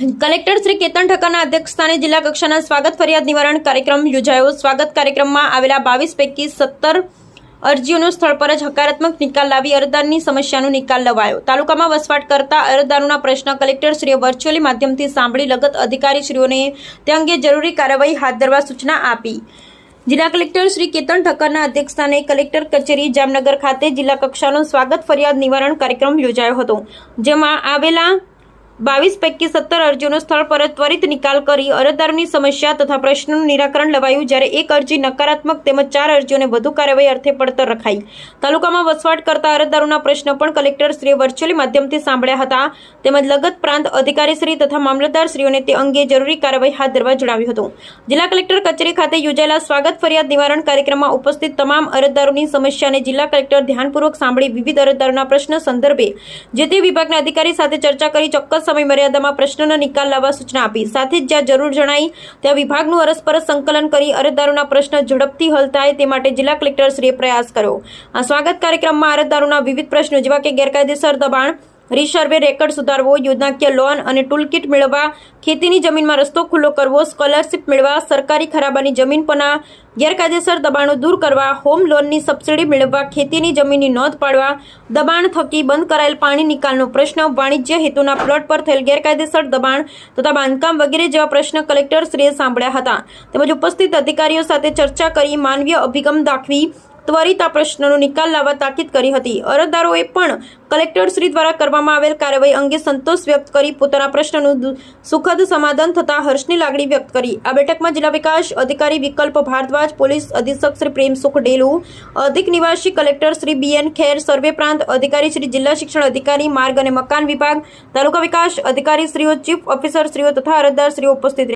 Collector Shri Ketan ઠક્કરના અધ્યક્ષસ્થાને જિલ્લા કક્ષાના સ્વાગત ફરિયાદ નિવારણ કાર્યક્રમ યોજાયો. સ્વાગત કાર્યક્રમમાં આવેલા બાવીસ પૈકી સત્તર અરજીઓનો સ્થળ પર જ હકારાત્મક નિકાલ લાવી અરજદારની સમસ્યાનો નિકાલ લવાયો. તાલુકામાં વસવાટ કરતા અરજદારોના પ્રશ્ન કલેક્ટરશ્રીએ વર્ચ્યુઅલી માધ્યમથી સાંભળી લગત અધિકારીશ્રીઓને તે અંગે જરૂરી કાર્યવાહી હાથ ધરવા સૂચના આપી. જિલ્લા કલેક્ટર શ્રી કેતન ઠક્કરના અધ્યક્ષસ્થાને કલેક્ટર કચેરી જામનગર ખાતે જિલ્લા કક્ષાનો સ્વાગત ફરિયાદ નિવારણ કાર્યક્રમ યોજાયો હતો, જેમાં આવેલા બાવીસ પૈકી સત્તર અરજીઓનો સ્થળ પર ત્વરિત નિકાલ કરી અરજદારોની સમસ્યા તથા પ્રશ્નોનું નિરાકરણ લવાયું. જ્યારે એક અરજી નકારાત્મક તેમજ ચાર અરજીઓને વધુ કાર્યવાહી અર્થે પડતર રખાઈ. તાલુકામાં વસવાટ કરતા અરજદારોના પ્રશ્નો પણ કલેક્ટરશ્રીએ વર્ચ્યુઅલી માધ્યમથી સાંભળ્યા હતા. તેમજ લગત પ્રાંત અધિકારીશ્રી તથા મામલતદારશ્રીઓને તે અંગે જરૂરી કાર્યવાહી હાથ ધરવા જણાવ્યું હતું. જિલ્લા કલેક્ટર કચેરી ખાતે યોજાયેલા સ્વાગત ફરિયાદ નિવારણ કાર્યક્રમમાં ઉપસ્થિત તમામ અરજદારોની સમસ્યાને જિલ્લા કલેક્ટર ધ્યાનપૂર્વક સાંભળી વિવિધ અરજદારોના પ્રશ્ન સંદર્ભે જે તે વિભાગના અધિકારી સાથે ચર્ચા કરી ચોક્કસ સમય મર્યાદામાં પ્રશ્નનો નિકાલ લાવવા સૂચના આપી. સાથે જ જ્યાં જરૂર જણાઈ, ત્યાં વિભાગનું અરસપરસ સંકલન કરી અરજદારોના પ્રશ્ન ઝડપથી હલ થાય તે માટે જિલ્લા કલેક્ટરશ્રીએ પ્રયાસ કર્યો. આ સ્વાગત કાર્યક્રમમાં અરજદારોના વિવિધ પ્રશ્નો જેવા કે ગેરકાયદેસર દબાણ રીસર્વે રેકર્ડ સુધારવો, યોજનાકીય લોન અને ટૂલકીટ મેળવવા, ખેતીની જમીનમાં રસ્તો ખુલ્લો કરવો, સ્કોલરશીપ મેળવવા, સરકારી ખરાબાની જમીન પરના ગેરકાયદેસર દબાણો દૂર કરવા, હોમ લોનની સબસિડી મેળવવા, ખેતીની જમીનની નોંધ પાડવા, દબાણ થકી બંધ કરાયેલ પાણી નિકાલનો પ્રશ્ન, વાણિજ્ય હેતુના પ્લોટ પર થયેલ ગેરકાયદેસર દબાણ તથા બાંધકામ વગેરે જેવા પ્રશ્ન કલેક્ટરશ્રીએ સાંભળ્યા હતા. તેમજ ઉપસ્થિત અધિકારીઓ સાથે ચર્ચા કરી માનવીય અભિગમ દાખવી ત્વરિત આ પ્રશ્નનો નિકાલ લાવવા તાકીદ કરી હતી. અરજદારોએ પણ કલેક્ટરશ્રી દ્વારા કરવામાં આવેલ કાર્યવાહી અંગે સંતોષ વ્યક્ત કરી પોતાના પ્રશ્નનું સુખદ સમાધાન થતા હર્ષની લાગણી વ્યક્ત કરી. આ બેઠકમાં જિલ્લા વિકાસ અધિકારી વિકલ્પ ભારદ્વાજ, પોલીસ અધિક્ષક શ્રી પ્રેમસુખ ડેલુ, અધિક નિવાસી collector Shri B N Kher, સર્વે પ્રાંત અધિકારી શ્રી જિલ્લા શિક્ષણ અધિકારી, માર્ગ અને મકાન વિભાગ, તાલુકા વિકાસ અધિકારી શ્રીઓ, ચીફ ઓફિસર શ્રીઓ તથા અરજદાર શ્રીઓ ઉપસ્થિત